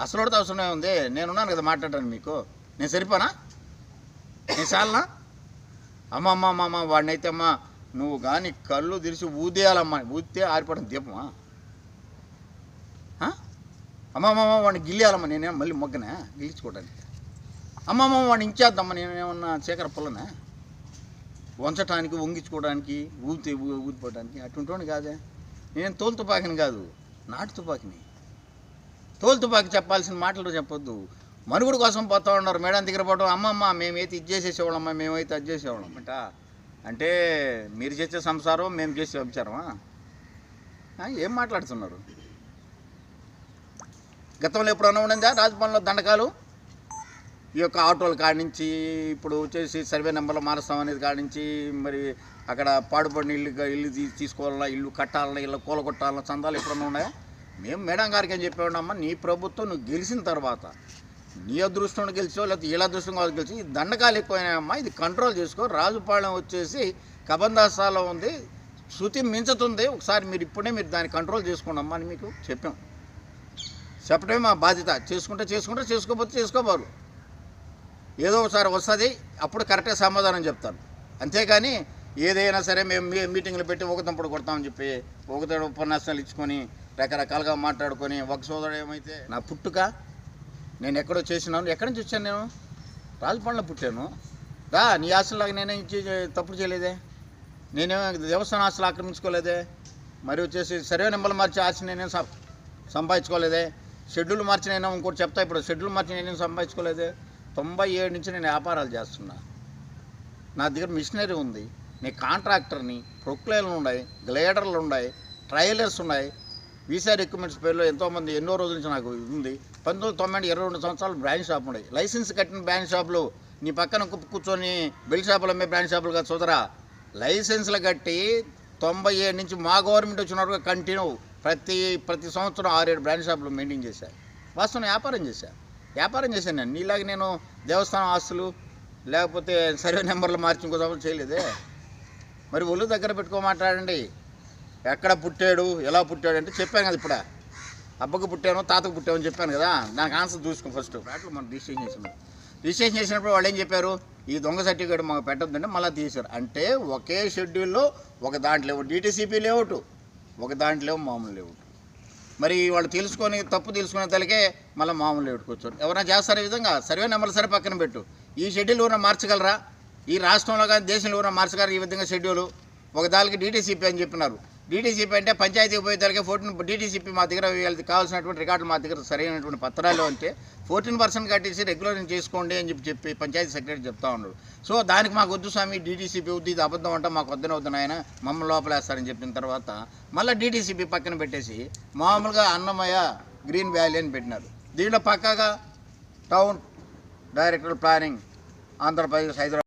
అసలు కూడా అవసరమే ఉంది. నేనున్నాను కదా మాట్లాడాను మీకు. నేను సరిపోనా? నేను చాలనా? అమ్మ అమ్మ అమ్మ అమ్మ వాడినైతే అమ్మ నువ్వు కానీ కళ్ళు తెరిచి ఊదేయాలమ్మా. ఊదితే ఆరిపోవడం దీపమా? ఆ? వాడిని గిల్లేయాలమ్మా నేనే మళ్ళీ మొగ్గనే గిల్లించుకోవడానికి అమ్మ వాడిని ఇంచేద్దామ్మా నేనేమన్నా చీకర పుల్లనే వంచటానికి వంగించుకోవడానికి ఊపితే ఊదిపోవడానికి అటువంటి కాదే. నేను తోలు తుపాకిని కాదు నాటు తుపాకిని. తోలు తుపాకి చెప్పాల్సిన మాటలు చెప్పొద్దు. మనుగుడు కోసం పోతా ఉన్నారు. మేడం దగ్గర పోవడం అమ్మమ్మ మేమైతే ఇది చేసేసేవాళ్ళమ్మ మేమైతే అది చేసేవాళ్ళం అంటే మీరు చేసే సంసారం మేము చేసే వ్యభిచారమా ఏం మాట్లాడుతున్నారు? గతంలో ఎప్పుడన్నా ఉండిందా రాజభవన్లో దండకాలు? ఈ యొక్క ఆటోల కాడి నుంచి ఇప్పుడు వచ్చేసి సర్వే నెంబర్లు మారుస్తాం అనేది కాడి నుంచి మరి అక్కడ పాడుపడిన ఇల్లు ఇల్లు తీసుకోవాలన్నా ఇల్లు కట్టాలన్నా ఇల్లు కూలగొట్టాలన్నా చందాలు ఎప్పుడన్నా ఉన్నాయా? మేము మేడం గారికి ఏం చెప్పామమ్మా నీ ప్రభుత్వం నువ్వు గెలిచిన తర్వాత నీ అదృష్టం గెలిచో లేకపోతే వీళ్ళ అదృష్టం కాదు గెలిచి ఈ దండకాలు ఎక్కువైనాయమ్మా ఇది కంట్రోల్ చేసుకో. రాజుపాలెం వచ్చేసి కబందాసాలో ఉంది శృతి మించుతుంది. ఒకసారి మీరు ఇప్పుడే మీరు దాన్ని కంట్రోల్ చేసుకోండి అమ్మా అని మీకు చెప్పాం. చెప్పడమే మా బాధ్యత. చేసుకుంటే చేసుకుంటే చేసుకోకపోతే చేసుకోబారు. ఏదో ఒకసారి వస్తుంది అప్పుడు కరెక్ట్గా సమాధానం చెప్తాను అంతేకాని ఏదైనా సరే మేము మీ మీటింగ్లు పెట్టి ఒకతంపుడు కొడతామని చెప్పి ఒకతడు ఉపన్యాసాలు ఇచ్చుకొని రకరకాలుగా మాట్లాడుకొని ఒక సోదరుడు ఏమైతే నా పుట్టుక నేను ఎక్కడో చేసినాను. ఎక్కడి నుంచి వచ్చాను నేను? రాజపండ్లో పుట్టాను. రా నీ ఆశలాగా నేనేం తప్పుడు చేయలేదే? నేనేమో దేవస్థానం ఆశలు ఆక్రమించుకోలేదే? మరి వచ్చేసి సర్వే నెంబర్లు మార్చి ఆశ నేనేం సం- సంపాదించుకోలేదే? షెడ్యూల్ మార్చి నేను ఇంకోటి చెప్తా ఇప్పుడు. షెడ్యూల్ మార్చి నేనేం సంపాదించుకోలేదే? తొంభై ఏడు నుంచి నేను వ్యాపారాలు చేస్తున్నా. నా దగ్గర మిషనరీ ఉంది. నీ కాంట్రాక్టర్ని ప్రొక్లైన్లు ఉన్నాయి గ్లేడర్లు ఉన్నాయి ట్రైలర్స్ ఉన్నాయి. వీసా రిక్రూట్మెంట్స్ పేరులో ఎంతోమంది ఎన్నో రోజుల నుంచి నాకు ఉంది. పంతొమ్మిది తొంభై ఇరవై రెండు సంవత్సరాలు బ్రాండ్ షాప్ ఉన్నాయి లైసెన్స్ కట్టిన బ్రాండ్ షాపులు నీ పక్కన కూర్చొని బెల్ షాపులు అమ్మే బ్రాండ్ షాపులు కాదు సోదరా. లైసెన్స్లు కట్టి తొంభై ఏడు నుంచి మా గవర్నమెంట్ వచ్చినప్పుడు కంటిన్యూ ప్రతి ప్రతి సంవత్సరం ఆరేడు బ్రాండ్ షాపులు మెయింటైన్ చేశాను వాస్తవం వ్యాపారం చేశాను వ్యాపారం చేశాను నేను. నీలాగా నేను దేవస్థానం ఆస్తులు లేకపోతే సర్వే నెంబర్లు మార్చి ఇంకో సంవత్సరం చేయలేదే. మరి ఒళ్ళు దగ్గర పెట్టుకో మాట్లాడండి ఎక్కడ పుట్టాడు ఎలా పుట్టాడు అంటే చెప్పాను కదా ఇప్పుడే. అబ్బకు పుట్టాను తాతకు పుట్టాను అని చెప్పాను కదా. దానికి ఆన్సర్ చూసుకో ఫస్ట్. ఫ్లాట్లు మనం రిజిస్ట్రేషన్ చేసినాం రిజిస్ట్రేషన్ చేసినప్పుడు వాళ్ళు ఏం చెప్పారు? ఈ దొంగ సర్టిఫికేట్ మాకు పెట్టొద్దంటే మళ్ళీ తీశారు. అంటే ఒకే షెడ్యూల్లో ఒక దాంట్లో డీటీసీపీ లేఅవుట్ ఒక దాంట్లో మామూలు లేఅవుట్ మరి వాళ్ళు తెలుసుకొని తప్పు తెలుసుకునే తలకే మళ్ళీ మామూలు లేఅవుట్కి వచ్చారు. ఎవరైనా చేస్తారు ఈ విధంగా? సర్వే నెంబర్లు సరే పక్కన పెట్టు. ఈ షెడ్యూల్ ఎవరైనా మార్చగలరా? ఈ రాష్ట్రంలో కానీ దేశంలో ఎవరైనా మార్చగలరా ఈ విధంగా షెడ్యూల్? ఒక దానికి డీటీసీపీ అని చెప్పినారు. డీటీసీపీ అంటే పంచాయతీకి పోయేదానికి ఫోర్టీన్ డీటీసీపీ మా దగ్గర కావాల్సినటువంటి రికార్డులు మా దగ్గర సరైనటువంటి పత్రాలు అంటే ఫోర్టీన్ పర్సెంట్ కట్టేసి రెగ్యులర్ చేసుకోండి అని చెప్పి చెప్పి పంచాయతీ సెక్రటరీ చెప్తా ఉన్నాడు. సో దానికి మాకు వద్దు స్వామి డీటీసీపీ వద్దు ఇది అబద్ధం అంటే మాకు వద్దనే వద్దు ఆయన మమ్మల్ని లోపలేస్తారని చెప్పిన తర్వాత మళ్ళీ డీటీసీపీ పక్కన పెట్టేసి మామూలుగా అన్నమయ్య గ్రీన్ వ్యాలీ అని పెట్టినారు. దీంట్లో పక్కగా town director planning Andhra Pradesh Hyderabad